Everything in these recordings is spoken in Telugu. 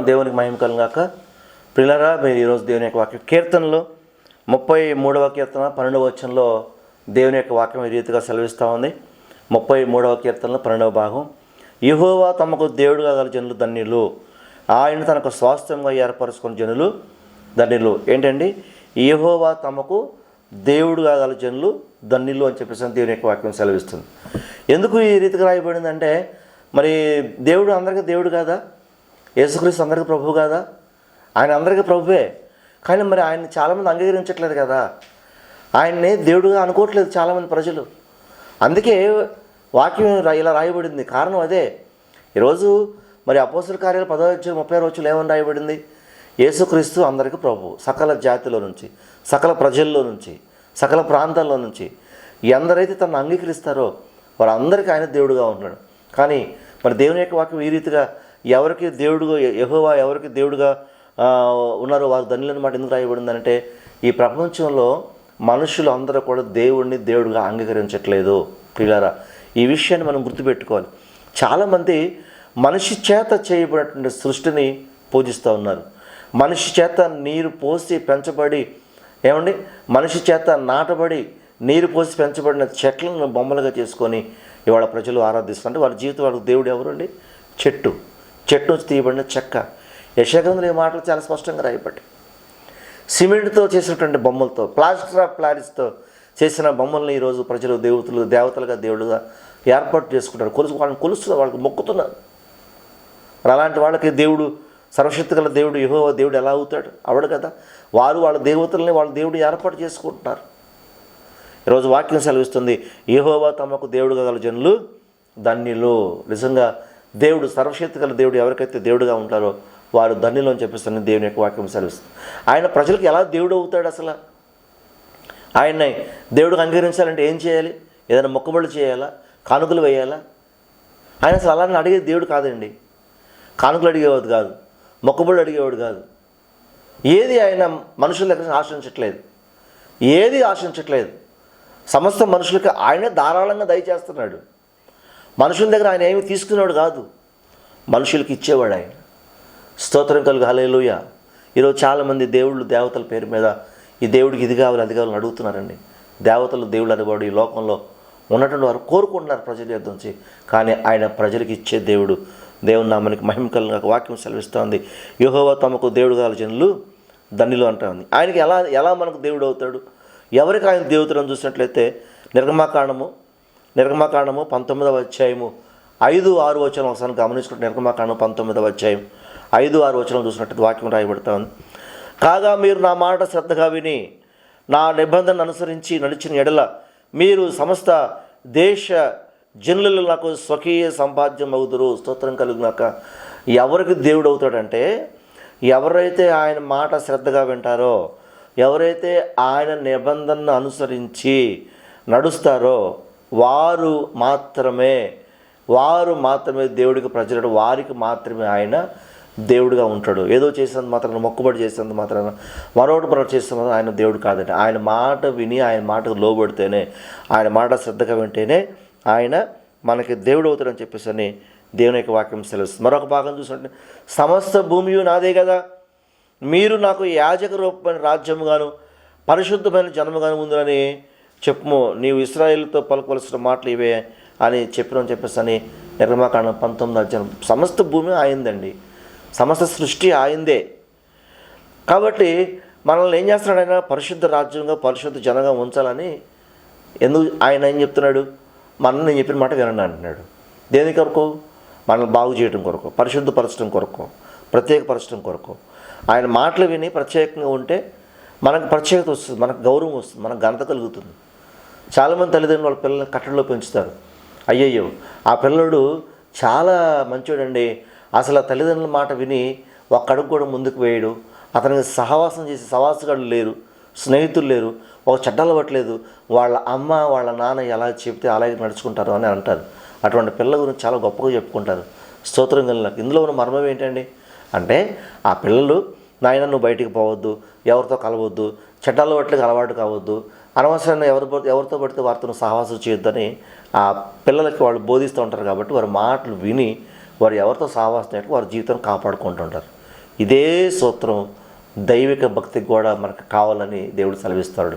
దేవునికి మహిమ కలుగాక పిల్లరా మీరు ఈరోజు దేవుని యొక్క వాక్యం కీర్తనలో ముప్పై మూడవ కీర్తన పన్నెండవ వచనంలో దేవుని యొక్క వాక్యం ఈ రీతిగా సెలవిస్తూ ఉంది. ముప్పై మూడవ కీర్తనలో పన్నెండవ భాగం. యహోవా తమకు దేవుడుగా గల జనులు ధన్యులు. ఆయన తనకు స్వాస్థ్యంగా ఏర్పరచుకున్న జనులు ధన్యులు. ఏంటండి? యహోవా తమకు దేవుడుగా గల జనులు ధన్యులు అని చెప్పేసి దేవుని యొక్క వాక్యం సెలవిస్తుంది. ఎందుకు ఈ రీతిగా రాయబడిందంటే మరి దేవుడు అందరికీ దేవుడు కాదా? యేసుక్రీస్తు అందరికీ ప్రభు కాదా? ఆయన అందరికీ ప్రభువే. కానీ మరి ఆయన చాలామంది అంగీకరించట్లేదు కదా? ఆయన్ని దేవుడుగా అనుకోవట్లేదు చాలామంది ప్రజలు. అందుకే వాక్యం ఇలా రాయబడింది. కారణం అదే. ఈరోజు మరి అపోసల కార్యాలు పదో వచ్చి ముప్పై రోజులు ఏమని రాయబడింది? యేసుక్రీస్తు అందరికీ ప్రభు సకల జాతిలో నుంచి సకల ప్రజల్లో నుంచి సకల ప్రాంతాల్లో నుంచి ఎందరైతే తనను అంగీకరిస్తారో వారందరికీ ఆయన దేవుడుగా ఉంటున్నాడు. కానీ మరి దేవుని యొక్క వాక్యం ఈ రీతిగా ఎవరికి దేవుడుగా యహోవా ఎవరికి దేవుడుగా ఉన్నారో వారు ధనులని మాట ఎందుకు రాయబడిందంటే ఈ ప్రపంచంలో మనుషులు అందరూ కూడా దేవుడిని దేవుడిగా అంగీకరించట్లేదు. పిల్లరా ఈ విషయాన్ని మనం గుర్తుపెట్టుకోవాలి. చాలామంది మనిషి చేత చేయబడినటువంటి సృష్టిని పూజిస్తూ ఉన్నారు. మనిషి చేత నీరు పోసి పెంచబడి ఏమండి? మనిషి చేత నాటబడి నీరు పోసి పెంచబడిన చెట్లను బొమ్మలుగా చేసుకొని ఇవాళ ప్రజలు ఆరాధిస్తుంటే వాళ్ళ జీవితం వాళ్ళకి దేవుడు ఎవరండి చెట్టు. చెట్టు నుంచి తీయబడిన చెక్క. యశగ్రంథంలో ఈ మాటలు చాలా స్పష్టంగా రాయబడ్డాయి. సిమెంట్తో చేసినటువంటి బొమ్మలతో ప్లాస్టర్ ఆఫ్ ప్లారిస్తో చేసిన బొమ్మల్ని ఈరోజు ప్రజలు దేవతలు దేవతలుగా దేవుడుగా ఏర్పాటు చేసుకుంటారు. కొలుసు వాళ్ళని కొలుస్తున్నారు వాళ్ళకి మొక్కుతున్నారు. మరి అలాంటి వాళ్ళకి దేవుడు సర్వశక్తి గల దేవుడు యహో దేవుడు ఎలా అవుతాడు? అవడు కదా. వారు వాళ్ళ దేవతల్ని వాళ్ళ దేవుడు ఏర్పాటు చేసుకుంటున్నారు. ఈరోజు వాక్యం సెలవిస్తుంది యహోవా తమకు దేవుడు గల జనులు ధన్యులు. నిజంగా దేవుడు సర్వశక్తి గల దేవుడు ఎవరికైతే దేవుడుగా ఉంటారో వారు ధన్యులు అని చెప్పిస్తున్న దేవుని యొక్క వాక్యం సెలవిస్తుంది. ఆయన ప్రజలకు ఎలా దేవుడు అవుతాడు అసలు? ఆయన్ని దేవుడికి అంగీకరించాలంటే ఏం చేయాలి? ఏదైనా మొక్కుబడులు చేయాలా? కానుకలు వేయాలా? ఆయన అసలు అలానే అడిగేది దేవుడు కాదండి. కానుకలు అడిగేవాడు కాదు మొక్కుబడులు అడిగేవాడు కాదు. ఏది ఆయన మనుషుల దగ్గర ఆశ్రయించట్లేదు ఆశించట్లేదు. ఏది ఆశించట్లేదు. సమస్త మనుషులకి ఆయనే ధారాళంగా దయచేస్తున్నాడు. మనుషుల దగ్గర ఆయన ఏమి తీసుకునేవాడు కాదు. మనుషులకి ఇచ్చేవాడు ఆయన. స్తోత్రం కలుగు హలేలుయ ఈరోజు చాలామంది దేవుళ్ళు దేవతల పేరు మీద ఈ దేవుడికి ఇది కావాలి అది కావాలని అడుగుతున్నారండి. దేవతలు దేవుళ్ళు అనేవాడు ఈ లోకంలో ఉన్నటువంటి వారు కోరుకుంటున్నారు ప్రజల యొద్ద నుంచి. కానీ ఆయన ప్రజలకు ఇచ్చే దేవుడు దేవుని నామానికి మహిమ వాక్యం సెలవిస్తోంది. యుహోవా తమకు దేవుడు కావాలి జనులు ధన్యులు అంటుంది ఆయనకి ఎలా ఎలా మనకు దేవుడు అవుతాడు? ఎవరికి ఆయన దేవతలను చూసినట్లయితే నిర్గమాకాండము నిర్గమకాండము పంతొమ్మిదవ అధ్యాయము. ఐదు ఆరు వచనం ఒకసారి గమనించుకుంటే నిర్గమాకాండం పంతొమ్మిదవ అధ్యాయం. ఐదు ఆరు వచనం చూసినట్టు వాక్యం రాయబడతా కాగా మీరు నా మాట శ్రద్ధగా విని నా నిబంధన అనుసరించి నడిచిన ఎడల మీరు సమస్త దేశ జనులలో నాకు స్వకీయ సంపాద్యం అవుతురు స్తోత్రం కలిగినాక ఎవరికి దేవుడు అవుతాడంటే ఎవరైతే ఆయన మాట శ్రద్ధగా వింటారో ఎవరైతే ఆయన నిబంధనను అనుసరించి నడుస్తారో వారు మాత్రమే వారు మాత్రమే దేవుడికి ప్రజలు వారికి మాత్రమే ఆయన దేవుడిగా ఉంటాడు. ఏదో చేసినంత మాత్రాన మొక్కుబడి చేసినంత మాత్రాన మరొకటి మరొకటి చేసినంత ఆయన దేవుడు కాదండి. ఆయన మాట విని ఆయన మాటకు లోబడితేనే ఆయన మాట శ్రద్ధగా వింటేనే ఆయన మనకి దేవుడు అవుతాడని చెప్పేసి అని దేవుని యొక్క వాక్యం సెలవుస్తుంది. మరొక భాగం చూసుకుంటే సమస్త భూమి నాదే కదా. మీరు నాకు యాజక రూపమైన రాజ్యముగాను పరిశుద్ధమైన జన్మగాను ఉందని చెప్పుము నీవు ఇస్రాయేల్తో పలుకవలసిన మాటలు ఇవే అని చెప్పిన చెప్పేసి అని నిర్మాకాండం పంతొమ్మిది అధ్యాయం. సమస్త భూమి ఆయిందండి. సమస్త సృష్టి ఆయిందే. కాబట్టి మనల్ని ఏం చేస్తున్నాడు ఆయన? పరిశుద్ధ రాజ్యంగా పరిశుద్ధ జనంగా ఉంచాలని ఎందుకు ఆయన ఏం చెప్తున్నాడు? మనం నేను చెప్పిన మాట వినండి అంటున్నాడు. దేని కొరకు? మనల్ని బాగు చేయడం కొరకు పరిశుద్ధపరచడం కొరకు ప్రత్యేకపరచడం కొరకు. ఆయన మాటలు విని ప్రత్యేకంగా ఉంటే మనకు ప్రత్యేకత వస్తుంది మనకు గౌరవం వస్తుంది మనకు ఘనత కలుగుతుంది. చాలామంది తల్లిదండ్రులు వాళ్ళ పిల్లల్ని కట్టడిలో పెంచుతారు. అయ్యయ్యో ఆ పిల్లడు చాలా మంచోడండి. అసలు ఆ తల్లిదండ్రుల మాట విని ఒక్కడుగు కూడా ముందుకు వేయడు. అతనికి సహవాసం చేసే సహవాసగాళ్ళు లేరు స్నేహితులు లేరు ఒక చెడ్డలు పట్టలేదు వాళ్ళ అమ్మ వాళ్ళ నాన్న ఎలా చెప్తే అలాగే నడుచుకుంటారు అని అంటారు. అటువంటి పిల్లల గురించి చాలా గొప్పగా చెప్పుకుంటారు. స్తోత్రం కలిగిన ఇందులో ఉన్న మర్మం ఏంటండి? అంటే ఆ పిల్లలు నాయన నువ్వు బయటికి పోవద్దు. ఎవరితో కలవద్దు. చెడ్డలు పట్లకి అలవాటు కావద్దు. అనవసరంగా ఎవరు ఎవరితో పడితే వారితో సహవాసం చేయొద్దని ఆ పిల్లలకి వాళ్ళు బోధిస్తూ ఉంటారు కాబట్టి వారి మాటలు విని వారు ఎవరితో సహవాసం చేయడానికి వారి జీవితం కాపాడుకుంటుంటారు. ఇదే సూత్రం దైవిక భక్తికి కూడా మనకు కావాలని దేవుడు సెలవిస్తాడు.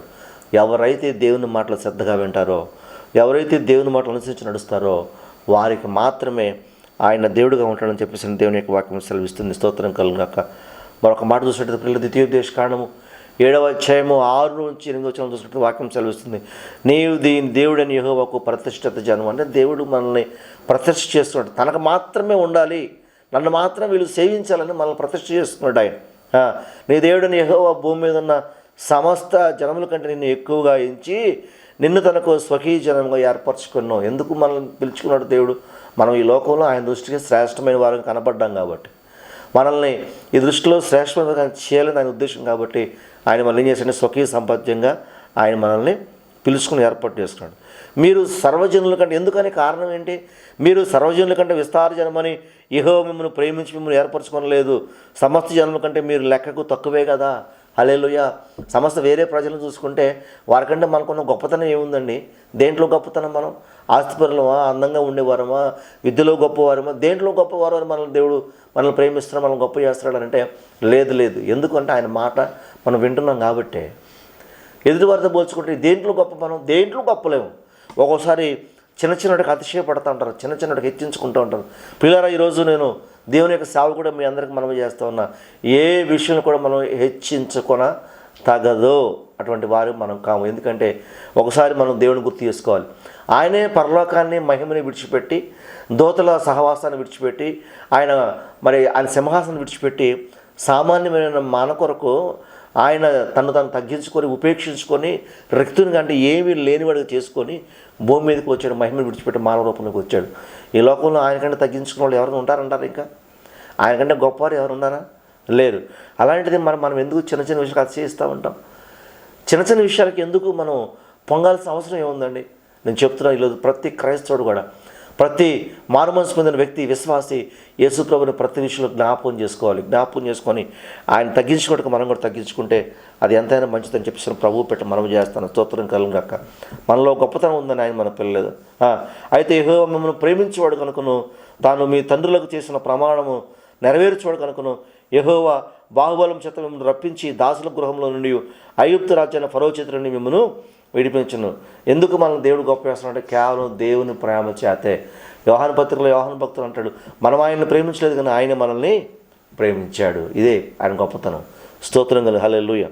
ఎవరైతే దేవుని మాటలు శ్రద్ధగా వింటారో ఎవరైతే దేవుని మాటలు అనుసరించి నడుస్తారో వారికి మాత్రమే ఆయన దేవుడుగా ఉంటాడని చెప్పేసి దేవుని యొక్క వాక్యం సెలవిస్తుంది. స్తోత్రం కలుగాక మరొక మాట చూసినట్టు పిల్లల ద్వితీయోపదేశ కారణము ఏడవ అధ్యాయము ఆరు నుంచి ఎనిమిది వచ్చిన చూసినట్టు వాక్యం సెలవిస్తుంది. నీవు దీని దేవుడని యెహోవాకు ప్రతిష్టత జనం అంటే దేవుడు మనల్ని ప్రతిష్ఠ చేస్తున్నాడు. తనకు మాత్రమే ఉండాలి. నన్ను మాత్రం వీళ్ళు సేవించాలని మనల్ని ప్రతిష్ఠ చేస్తున్నాడు ఆయన. నీ దేవుడిని యెహోవా భూమి మీద ఉన్న సమస్త జనముల కంటే నిన్ను ఎక్కువగా ఎంచి నిన్ను తనకు స్వకీయ జనంగా ఏర్పరచుకున్నావు. ఎందుకు మనల్ని పిలుచుకున్నాడు దేవుడు? మనం ఈ లోకంలో ఆయన దృష్టికి శ్రేష్టమైన వారిని కనబడ్డాం కాబట్టి. మనల్ని ఈ దృష్టిలో శ్రేష్టమైన చేయాలని ఆయన ఉద్దేశం కాబట్టి ఆయన మనల్ని ఏం చేసిన స్వకీయ సంపాద్యంగా ఆయన మనల్ని పిలుచుకుని ఏర్పాటు చేసుకున్నాడు మీరు సర్వజనుల కంటే ఎందుకని కారణం ఏంటి? మీరు సర్వజనుల కంటే విస్తార జనమని ఇహో మిమ్మల్ని ప్రేమించి మిమ్మల్ని ఏర్పరచుకోనలేదు. సమస్త జనుల కంటే మీరు లెక్కకు తక్కువే కదా. హలేలుయ సమస్త వేరే ప్రజలను చూసుకుంటే వారికంటే మనకున్న గొప్పతనం ఏముందండి? దేంట్లో గొప్పతనం మనం? ఆస్తిపరులమా అందంగా ఉండేవారమా? విద్యలో గొప్పవారమా? దేంట్లో గొప్పవారు అని మనల్ని దేవుడు మనల్ని ప్రేమిస్తున్నాడు మనల్ని గొప్ప చేస్తున్నాడు అంటే లేదు లేదు. ఎందుకంటే ఆయన మాట మనం వింటున్నాం కాబట్టే. ఎదుటివారితో పోల్చుకుంటే దేంట్లో గొప్ప మనం? దేంట్లో గొప్పలేము. ఒక్కోసారి చిన్న చిన్నటికి అతిశయపడతా ఉంటారు చిన్న చిన్నటికి హెచ్చించుకుంటూ ఉంటారు. పిల్లరా ఈరోజు నేను దేవుని యొక్క సేవ కూడా మీ అందరికి మనం చేస్తూ ఉన్నా. ఏ విషయం కూడా మనం హెచ్చించుకొన తగదు. అటువంటి వారు మనం కాము. ఎందుకంటే ఒకసారి మనం దేవుని గుర్తు చేసుకోవాలి. ఆయనే పరలోకాన్ని మహిమని విడిచిపెట్టి దోతల సహవాసాన్ని విడిచిపెట్టి ఆయన మరి ఆయన సింహాసనం విడిచిపెట్టి సామాన్యమైన మన కొరకు ఆయన తను తను తగ్గించుకొని ఉపేక్షించుకొని రక్తుని కంటే ఏమీ లేనివాడిగా చేసుకొని భూమి మీదకి వచ్చాడు మహిమను విడిచిపెట్టి మానవ రూపంలోకి వచ్చాడు. ఈ లోకంలో ఆయనకంటే తగ్గించుకున్న వాళ్ళు ఎవరైనా ఉంటారంటారు ఇంకా? ఆయనకంటే గొప్పవారు ఎవరు ఉన్నారా? లేరు. అలాంటిది మనం మనం ఎందుకు చిన్న చిన్న విషయాలు అతిశయిస్తూ ఉంటాం? చిన్న చిన్న విషయాలకి ఎందుకు మనం పొంగాల్సిన అవసరం ఏముందండి? నేను చెప్తున్నాను ఈరోజు ప్రతి క్రైస్తవుడు కూడా ప్రతి మారుమనసు పొందిన వ్యక్తి విశ్వాసి యేసుప్రభుని ప్రతి విషయంలో జ్ఞాపకం చేసుకోవాలి. జ్ఞాపకం చేసుకొని ఆయన తగ్గించుకోవడానికి మనం కూడా తగ్గించుకుంటే అది ఎంతైనా మంచిదని చెప్పేసిన ప్రభు పెట్టి మనం చేస్తాను. స్తోత్రం కలుగాక మనలో గొప్పతనం ఉందని ఆయన మన పిల్లలేదు అయితే యహో మిమ్మల్ని ప్రేమించేవాడు కనుకను తాను మీ తండ్రులకు చేసిన ప్రమాణము నెరవేర్చేవాడు కనుకను యహోవా బాహుబలం చేత మిమ్మల్ని రప్పించి దాసుల గృహంలో నుండి అయుప్త రాజ్యాన్ని ఫరో చేతుల నుండి మిమ్మల్ని విడిపించను. ఎందుకు మనం దేవుడు గొప్ప చేస్తున్నాడంటే కేవలం దేవుని ప్రేమ చేతే. వ్యవహార పత్రికలో వ్యవహార భక్తులు అంటాడు మనం ఆయన్ని ప్రేమించలేదు కానీ ఆయన మనల్ని ప్రేమించాడు. ఇదే ఆయన గొప్పతనం. స్తోత్రం కలిగి హలెల్లుయ.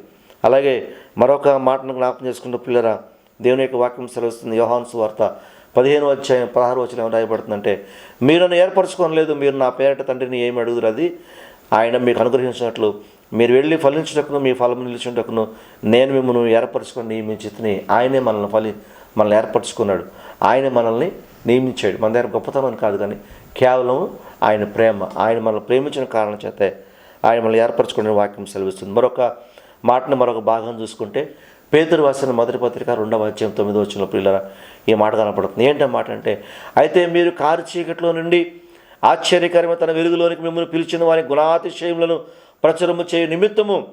అలాగే మరొక మాటను జ్ఞాపకం చేసుకుంటూ పిల్లరా దేవుని యొక్క వాక్యం సెలవుస్తుంది యోహాను సువార్త పదిహేను అధ్యాయం పదహారు వచ్చిన రాయబడుతుందంటే మీరు నన్ను ఏర్పరచుకోనలేదు మీరు నా పేరట తండ్రిని ఏమి అడుగురు అది ఆయన మీకు అనుగ్రహించినట్లు. మీరు వెళ్ళి ఫలించుటకును మీ ఫలం నిలిచుటకును నేను మిమ్మల్ని ఏర్పరచుకొని నియమించితిని. ఆయనే మనల్ని ఫలి మనల్ని ఏర్పరచుకున్నాడు. ఆయన మనల్ని నియమించాడు. మన దగ్గర గొప్పతనం కాదు కానీ కేవలం ఆయన ప్రేమ. ఆయన మనల్ని ప్రేమించిన కారణం చేతే ఆయన మనల్ని ఏర్పరచుకునే వాక్యం సెలవిస్తుంది. మరొక మాటను మరొక భాగం చూసుకుంటే పేదరు రాసిన మొదటి పత్రిక రెండవ అధ్యాయం తొమ్మిదో వచ్చిన పిల్లల ఈ మాట కనపడుతుంది. ఏంటన్నమాట మాట అంటే అయితే మీరు కారు చీకట్లో నుండి ఆశ్చర్యకరమైన తన వెలుగులోనికి మిమ్మల్ని పిలిచిన వారి గుణాతిశయములను ప్రచురము చేయు నిమిత్తము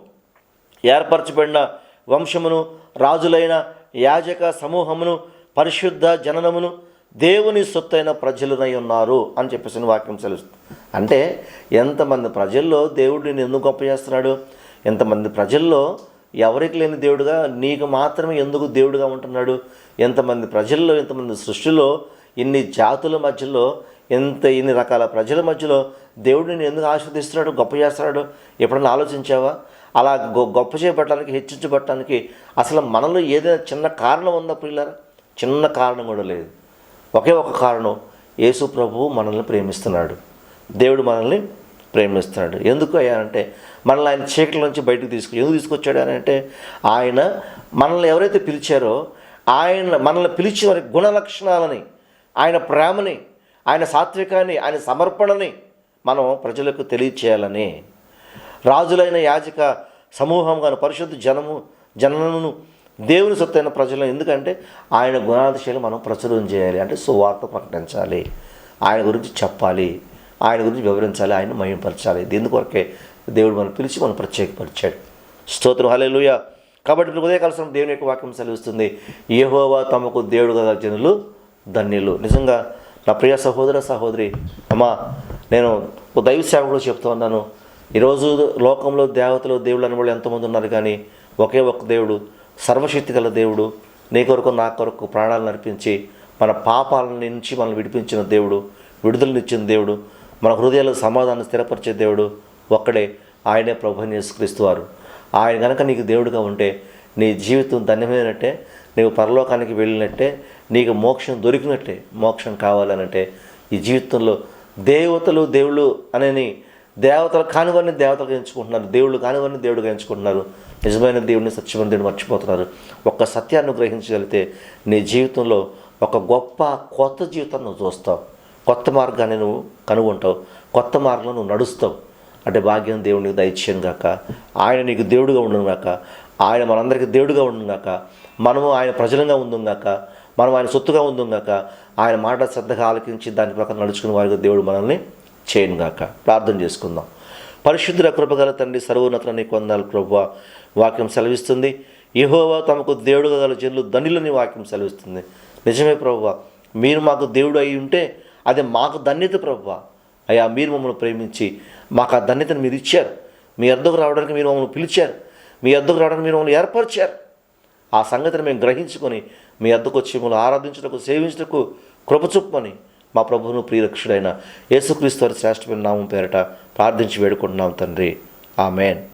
ఏర్పరచబడిన వంశమును రాజులైన యాజక సమూహమును పరిశుద్ధ జననమును దేవుని సొత్తైన ప్రజలునై ఉన్నారు అని చెప్పేసి వాక్యం తెలుస్తుంది అంటే ఎంతమంది ప్రజల్లో దేవుడు నేను ఎందుకు గొప్ప చేస్తున్నాడు? ఎంతమంది ప్రజల్లో ఎవరికి లేని దేవుడుగా నీకు మాత్రమే ఎందుకు దేవుడుగా ఉంటున్నాడు? ఎంతమంది ప్రజల్లో ఎంతమంది సృష్టిలో ఇన్ని జాతుల మధ్యలో ఎంత ఇన్ని రకాల ప్రజల మధ్యలో దేవుడు నేను ఎందుకు ఆస్వాదిస్తున్నాడు గొప్ప చేస్తున్నాడు? ఎప్పుడన్నా ఆలోచించావా? అలా గొ గొప్ప చేయబట్టడానికి హెచ్చించబట్టడానికి అసలు మనలో ఏదైనా చిన్న కారణం ఉందా పిల్లరా చిన్న కారణం కూడా లేదు. ఒకే ఒక కారణం యేసు ప్రభువు మనల్ని ప్రేమిస్తున్నాడు. దేవుడు మనల్ని ప్రేమిస్తున్నాడు. ఎందుకు అయ్యానంటే మనల్ని ఆయన చీకటి నుంచి బయటకు తీసుకు ఎందుకు తీసుకొచ్చాడు అని అంటే ఆయన మనల్ని ఎవరైతే పిలిచారో ఆయన మనల్ని పిలిచిన వారి గుణ లక్షణాలని ఆయన ప్రేమని ఆయన సాత్వికాన్ని ఆయన సమర్పణని మనం ప్రజలకు తెలియచేయాలని రాజులైన యాజక సమూహంగా పరిశుద్ధ జనము జనలను దేవుని సొత్తైన ప్రజలను ఎందుకంటే ఆయన గుణాతిశయాలు మనం ప్రచురం చేయాలి. అంటే సువార్త ప్రకటించాలి. ఆయన గురించి చెప్పాలి. ఆయన గురించి వివరించాలి. ఆయన మయంపరచాలి దీనికొరకే దేవుడు మనం పిలిచి మనం ప్రత్యేకపరిచాడు. స్తోత్రం. హలేలుయ కాబట్టి ఉదయ కలసం దేవుని యొక్క వాక్యం సెలవిస్తుంది. ఏహోవా తమకు దేవుడు గల జనులు ధన్యులు. నిజంగా నా ప్రియ సహోదర సహోదరి అమ్మా నేను ఒక దైవ సేవకుడు చెప్తా ఉన్నాను. ఈరోజు లోకంలో దేవతలు దేవుళ్ళు అని వాళ్ళు ఎంతమంది ఉన్నారు కానీ ఒకే ఒక్క దేవుడు సర్వశక్తి గల దేవుడు నీ కొరకు నా కొరకు ప్రాణాలను అర్పించి మన పాపాల నుంచి మనల్ని విడిపించిన దేవుడు విడుదలనిచ్చిన దేవుడు మన హృదయాలకు సమాధానం స్థిరపరిచే దేవుడు ఒక్కడే ఆయనే ప్రభుని యేసుక్రీస్తు వారు. ఆయన కనుక నీకు దేవుడుగా ఉంటే నీ జీవితం ధన్యమైనట్టే నీవు పరలోకానికి వెళ్ళినట్టే నీకు మోక్షం దొరికినట్టే మోక్షం కావాలనంటే ఈ జీవితంలో దేవతలు దేవుళ్ళు అనేని దేవతలు కానివన్నీ దేవతలుగా ఎంచుకుంటున్నారు దేవుళ్ళు కానివన్నీ దేవుడుగా ఎంచుకుంటున్నారు. నిజమైన దేవుడిని సత్యమైన దేవుడిని మర్చిపోతున్నారు. ఒక్క సత్యాన్ని గ్రహించగలిగితే నీ జీవితంలో ఒక గొప్ప కొత్త జీవితాన్ని నువ్వు చూస్తావు. కొత్త మార్గాన్ని నువ్వు కనుగొంటావు. కొత్త మార్గంలో నువ్వు నడుస్తావు. అంటే భాగ్యం దేవుడికి దయచేయను గాక. ఆయన నీకు దేవుడుగా ఉండను గాక. ఆయన మనందరికీ దేవుడుగా ఉండుగాక మనము ఆయన ప్రజలంగా ఉందాం మనం ఆయన సొత్తుగా ఉందాం ఆయన మాట శ్రద్ధగా ఆలకించి దాని ప్రకారం నడుచుకునే వారికి దేవుడు మనల్ని చేయనుగాక ప్రార్థన చేసుకుందాం. పరిశుద్ధుల కృపగల తండ్రి సర్వోన్నత నీకు వందాలు ప్రభు వాక్యం సెలవిస్తుంది. యహోవా తమకు దేవుడుగా గల జనులు ధనులని వాక్యం సెలవిస్తుంది. నిజమే ప్రభు మీరు మాకు దేవుడు అయి ఉంటే అది మాకు ధన్యత ప్రభు. అయ్యా మీరు మమ్మల్ని ప్రేమించి మాకు ఆ ధన్యతను మీరు ఇచ్చారు. మీ అర్థకు రావడానికి మీరు మమ్మల్ని పిలిచారు. మీ అద్దకు రావడానికి మీరు మమ్మల్ని ఏర్పరిచారు. ఆ సంగతిని మేము గ్రహించుకొని మీ అద్దకు వచ్చి మిమ్మల్ని ఆరాధించుటకు సేవించుటకు కృపచొప్పని మా ప్రభువును ప్రియరక్షుడైన యేసుక్రీస్తు వారి శ్రేష్టమైన నామం పేరట ప్రార్థించి వేడుకుంటున్నాం తండ్రి. ఆమెన్.